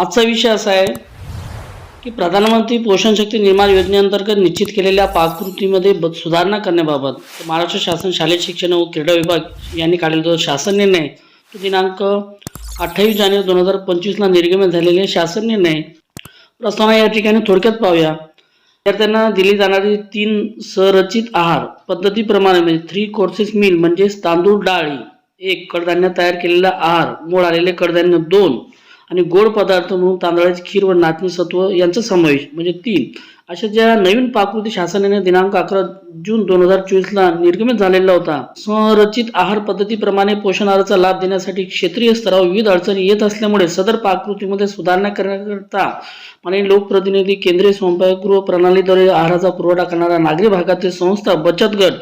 आजचा विषय असा आहे की प्रधानमंत्री पोषण शक्ती निर्माण योजनेअंतर्गत निश्चित केलेल्या पाककृतीमध्ये ब सुधारणा करण्याबाबत महाराष्ट्र शासन शालेय शिक्षण व क्रीडा विभाग यांनी काढलेला जो शासन निर्णय तो दिनांक अठ्ठावीस जानेवारी दोन हजार पंचवीसला निर्गमित झालेले शासन निर्णय प्रस्तावना या ठिकाणी थोडक्यात पाहूया. विद्यार्थ्यांना दिली जाणारी तीन संरचित आहार पद्धतीप्रमाणे म्हणजे थ्री कोर्सेस मील म्हणजेच तांदूळ डाळी एक कडधान्य तयार केलेला आहार मोड आलेले कडधान्य दोन आणि गोड पदार्थ म्हणून तांदळाची खीर व नाचणी सत्व यांचा समावेश म्हणजे तीन. अशा ज्या नवीन पाककृती शासनाने दिनांक अकरा जून दोन हजार चोवीसला निर्गमित झालेला होता संरचित आहार पद्धतीप्रमाणे पोषण आहाराचा लाभ देण्यासाठी क्षेत्रीय स्तरावर विविध अडचणी येत असल्यामुळे सदर पाककृतीमध्ये सुधारणा करण्याकरता आणि लोकप्रतिनिधी केंद्रीय स्वयंपाकगृह प्रणालीद्वारे आहाराचा पुरवठा करणारा नागरी भागातील संस्था बचत गट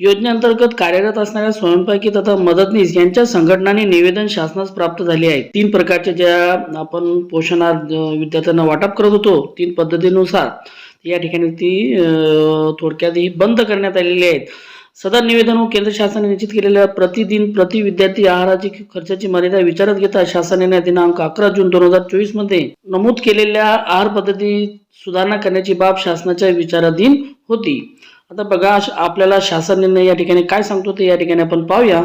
योजनेअंतर्गत कार्यरत असणाऱ्या स्वयंपाकी तथा मदतनीस यांच्या संघटनाने निवेदन शासनास प्राप्त झाले आहे. तीन प्रकारच्या ज्या आपण पोषणात विद्यार्थ्यांना वाटप करत होतो तीन पद्धतीनुसार या ठिकाणी ती अं, थोडक्यात ही बंद करण्यात आलेली आहेत. सदर निवेदन व केंद्र शासनाने निश्चित केलेल्या प्रतिदिन प्रति विद्यार्थी आहाराची खर्चाची मर्यादा विचारात घेता शासनाने दिनांक अकरा जून दोन हजार चोवीसमध्ये नमूद केलेल्या आहार पद्धती सुधारणा करण्याची बाब शासनाच्या विचाराधीन होती. आता बघा आपल्याला शासन निर्णय या ठिकाणी काय सांगतो ते या ठिकाणी आपण पाहूया.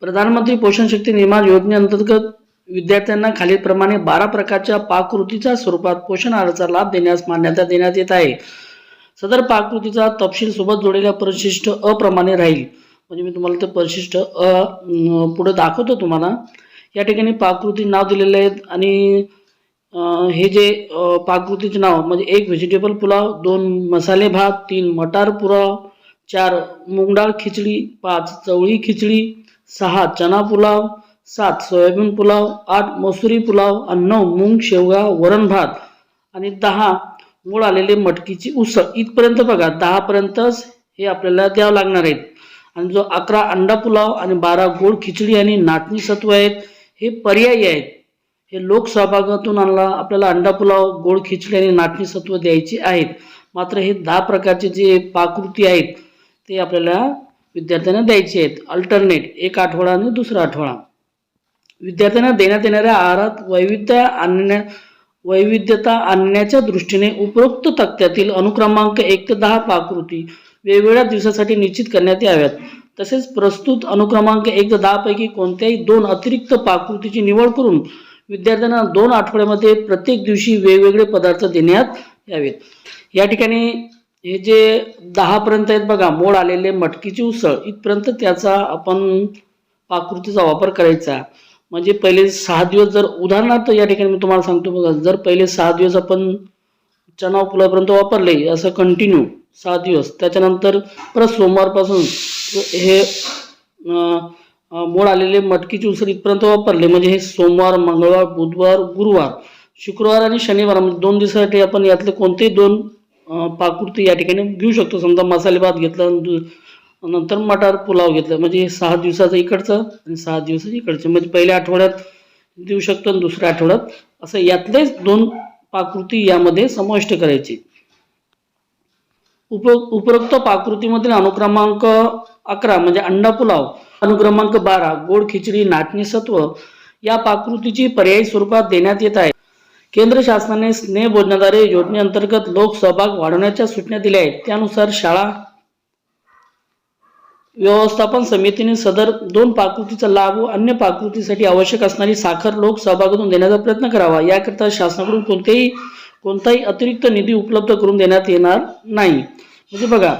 प्रधानमंत्री पोषण शक्ती निर्माण योजनेअंतर्गत विद्यार्थ्यांना खालीलप्रमाणे बारा प्रकारच्या पाककृतीच्या स्वरूपात पोषण आहाराचा लाभ देण्यास मान्यता देण्यात येत आहे. सदर पाककृतीचा तपशील सोबत जोडलेल्या परिशिष्ट अप्रमाणे राहील. म्हणजे मी तुम्हाला ते परिशिष्ट अ अं, पुढे दाखवतो तुम्हाला. या ठिकाणी पाककृती नाव दिलेले आहेत आणि हे जे पाककृतीचे नाव म्हणजे एक व्हेजिटेबल पुलाव दोन मसाले भात तीन मटार पुलाव चार मूग खिचडी पाच चवळी खिचडी सहा चना पुलाव सात सोयाबीन पुलाव आठ मसुरी पुलाव आणि नऊ मूग शेवगा वरण भात आणि दहा मूळ आलेले मटकीची उसळ. इथपर्यंत बघा दहापर्यंतच हे आपल्याला द्यावं लागणार आहेत. आणि जो अकरा अंडा पुलाव आणि बारा गोड खिचडी आणि नाचणी सत्व आहेत हे पर्यायी आहेत. हे लोकसहभागातून आणला आपल्याला अंडा पुलाव गोड खिचडी आणि नाटणीसत्व द्यायची आहेत. मात्र हे दहा प्रकारचे जे पाकृती आहेत ते आपल्याला विद्यार्थ्यांना द्यायचे आहेत. अल्टरनेट एक आठवडा आणि दुसरा आठवडा. विद्यार्थ्यांना देण्यात येणाऱ्या आहारात वैविध्य आणण्या वैविध्यता आणण्याच्या दृष्टीने उपरोक्त तक्त्यातील अनुक्रमांक एक ते दहा पाककृती वेगवेगळ्या दिवसासाठी निश्चित करण्यात याव्यात. तसेच प्रस्तुत अनुक्रमांक एक ते दहापैकी कोणत्याही दोन अतिरिक्त पाकृतीची निवड करून विद्यार्थ्यांना दोन आठवड्यामध्ये प्रत्येक दिवशी वेगवेगळे पदार्थ देण्यात यावेत. या ठिकाणी हे जे दहापर्यंत आहेत बघा मोड आलेले मटकीची उसळ इथपर्यंत त्याचा आपण पाककृतीचा वापर करायचा. म्हणजे पहिले सहा दिवस जर उदाहरणार्थ या ठिकाणी मी तुम्हाला सांगतो बघा जर पहिले सहा दिवस आपण चना पुलापर्यंत वापरले असं कंटिन्यू सहा दिवस त्याच्यानंतर परत सोमवारपासून हे मोड आलेले मटकीची उसळ इथपर्यंत वापरले. म्हणजे हे सोमवार मंगळवार बुधवार गुरुवार शुक्रवार आणि शनिवार म्हणजे दोन दिवसासाठी आपण यातले कोणतेही दोन पाकृती या ठिकाणी घेऊ शकतो. समजा मसाले भात घेतला नंतर मटार पुलाव घेतला. म्हणजे हे सहा दिवसाचं इकडचं आणि सहा दिवसाचं इकडचं. म्हणजे पहिल्या आठवड्यात देऊ शकतो आणि दुसऱ्या आठवड्यात असं यातलेच दोन पाकृती यामध्ये समाविष्ट करायची. उप उपरोक्त पाकृतीमधील अनुक्रमांक अकरा म्हणजे अंडा पुलाव अनुक्रमांक बारा गोड खिचडी नाटणी सत्व या पाककृतीची पर्यायी स्वरूपात देण्यात येत आहे. केंद्र शासनाने स्नेह भोजनाद्वारे योजनेअंतर्गत लोकसहभाग वाढवण्याच्या सूचना दिल्या आहेत. त्यानुसार शाळा व्यवस्थापन समितीने सदर दोन पाकृतीचा लाभ व अन्य पाकृतीसाठी आवश्यक असणारी साखर लोकसहभागातून देण्याचा प्रयत्न करावा. याकरिता शासनाकडून कोणतेही कोणताही अतिरिक्त निधी उपलब्ध करून देण्यात येणार नाही. म्हणजे बघा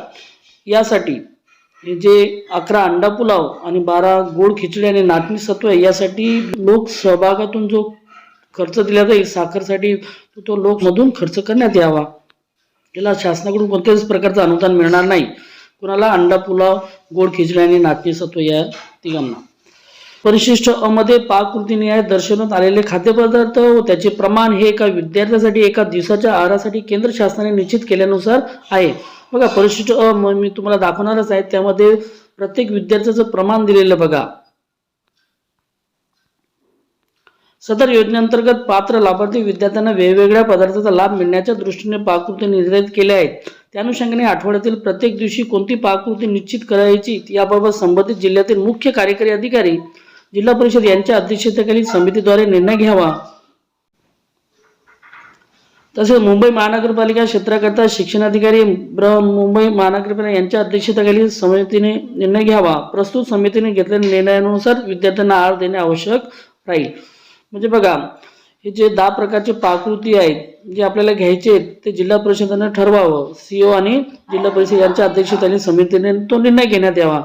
यासाठी हे जे अकरा अंडा पुलाव आणि बारा गोड खिचडी आणि नाचणी सत्व आहे, यासाठी लोक सहभागातून जो खर्च दिला जाईल साखरसाठी तो लोकमधून खर्च करण्यात यावा. याला शासनाकडून कोणत्याच प्रकारचं अनुदान मिळणार नाही. कुणाला अंडा पुलाव गोड खिचडी आणि नाचणी सत्व या तिघांना. परिशिष्ट अमध्ये पाककृतीने पाककृतीनिहाय दर्शवण्यात आलेले खाद्यपदार्थ व त्याचे प्रमाण हे एका विद्यार्थ्यासाठी एका दिवसाच्या आहारासाठी केंद्र शासनाने निश्चित केल्यानुसार आहे. बघा परिशिष्ट अ मी तुम्हाला दाखवणारच आहे. त्यामध्ये प्रत्येक विद्यार्थ्याचं प्रमाण दिलेलं बघा. सदर योजनेअंतर्गत पात्र लाभार्थी विद्यार्थ्यांना वेगवेगळ्या पदार्थाचा लाभ मिळण्याच्या दृष्टीने पाककृती निर्धारित केल्या आहेत. त्या अनुषंगाने आठवड्यातील प्रत्येक दिवशी कोणती पाककृती निश्चित करायची याबाबत संबंधित जिल्ह्यातील मुख्य कार्यकारी अधिकारी जिल्हा परिषद यांच्या अध्यक्षतेखाली समितीद्वारे निर्णय घ्यावा. तसेच मुंबई महानगरपालिका क्षेत्राकरता शिक्षणाधिकारी ब्र मुंबई महानगरपालिका यांच्या अध्यक्षतेखाली समितीने निर्णय घ्यावा. प्रस्तुत समितीने घेतलेल्या निर्णयानुसार विद्यार्थ्यांना आर देणे आवश्यक राहील. म्हणजे बघा हे जे दहा प्रकारचे पाककृती आहेत जे आपल्याला घ्यायचे आहेत ते जिल्हा परिषदेनं ठरवावं. सीओ आणि जिल्हा परिषद यांच्या अध्यक्षतेखाली समितीने तो निर्णय घेण्यात यावा.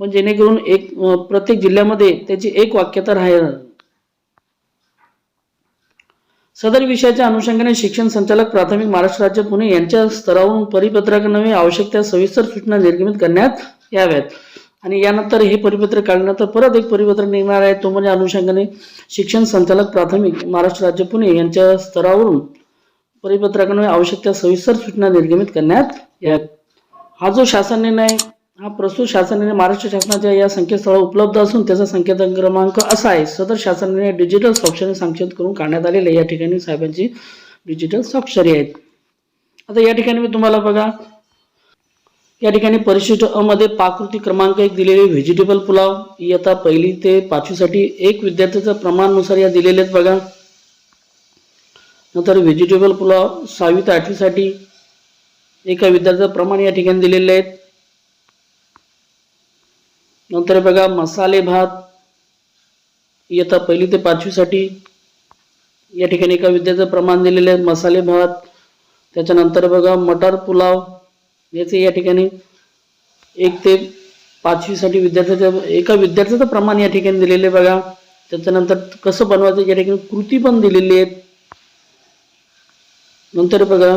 पण जेणेकरून एक प्रत्येक जिल्ह्यामध्ये त्याची एक वाक्यता राहील. सदर विषयाच्या अनुषंगाने शिक्षण संचालक प्राथमिक महाराष्ट्र राज्य पुणे यांच्या स्तरावरून परिपत्रकान्वये आवश्यक त्या सविस्तर सूचना निर्गमित करण्यात याव्यात. आणि यानंतर हे परिपत्रक काढल्यानंतर परत एक परिपत्रक निघणार आहे तो म्हणजे अनुषंगाने शिक्षण संचालक प्राथमिक महाराष्ट्र राज्य पुणे यांच्या स्तरावरून परिपत्रकान्वये आवश्यक त्या सविस्तर सूचना निर्गमित करण्यात याव्यात. हा जो शासन निर्णय हा प्रस्तुत शासनाने महाराष्ट्र शासनाच्या या संकेतस्थळावर उपलब्ध असून त्याचा संकेत क्रमांक असा आहे. सदर शासनाने डिजिटल स्वाक्षरी संक्षेप करून काढण्यात आलेले या ठिकाणी साहेबांची डिजिटल स्वाक्षरी आहेत. आता या ठिकाणी मी तुम्हाला बघा या ठिकाणी परिशिष्ट अमध्ये मध्ये पाकृती क्रमांक एक दिलेले व्हेजिटेबल पुलाव इयत्ता पहिली ते पाचवीसाठी एक विद्यार्थ्याच्या प्रमाणानुसार या दिलेले आहेत बघा. नंतर व्हेजिटेबल पुलाव सहावी ते आठवीसाठी एका विद्यार्थ्याचं प्रमाण या ठिकाणी दिलेले आहेत. नंतर बघा मसाले भात इयत्ता पहिली ते पाचवीसाठी या ठिकाणी एका विद्यार्थ्याचं प्रमाण दिलेलं आहे. मसाले भात त्याच्यानंतर बघा मटार पुलाव याचे या ठिकाणी एक ते पाचवीसाठी विद्यार्थ्याचं एका विद्यार्थ्याचं प्रमाण या ठिकाणी दिलेलं आहे बघा. त्याच्यानंतर कसं बनवायचं या ठिकाणी कृती पण दिलेली आहेत. नंतर बघा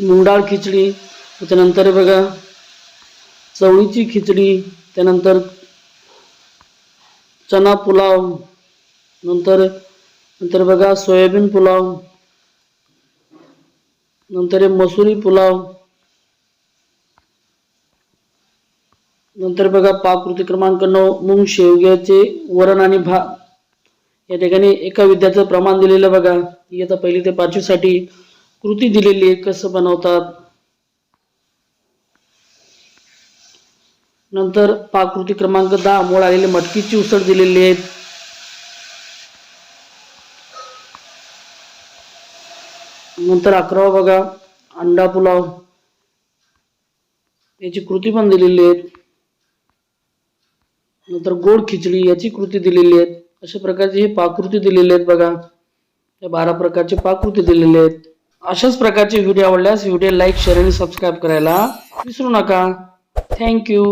मुंगडाळ खिचडी त्याच्यानंतर बघा चवळीची खिचडी त्यानंतर चना पुलाव नंतर नंतर बघा सोयाबीन पुलाव नंतर मसुरी पुलाव नंतर बघा पाककृती क्रमांक नऊ मुंग शेवग्याचे वरण आणि भा या ठिकाणी एका विद्यार्थ्याचं प्रमाण दिलेलं बघा. इयत्ता पहिली ते पाचवीसाठी कृती दिलेली आहे कसं बनवतात. नंतर पाककृती क्रमांक दहा मोड आलेली मटकीची उसळ दिलेली आहेत. नंतर अकरावा बघा अंडा पुलाव. याची कृती पण दिलेली आहेत. नंतर गोड खिचडी याची कृती दिलेली आहेत. अशा प्रकारची ही पाककृती दिलेली आहेत बघा. या बारा प्रकारचे पाककृती दिलेले आहेत. अशाच प्रकारचे व्हिडिओ आवडल्यास व्हिडिओ लाईक शेअर आणि सबस्क्राईब करायला विसरू नका. थँक्यू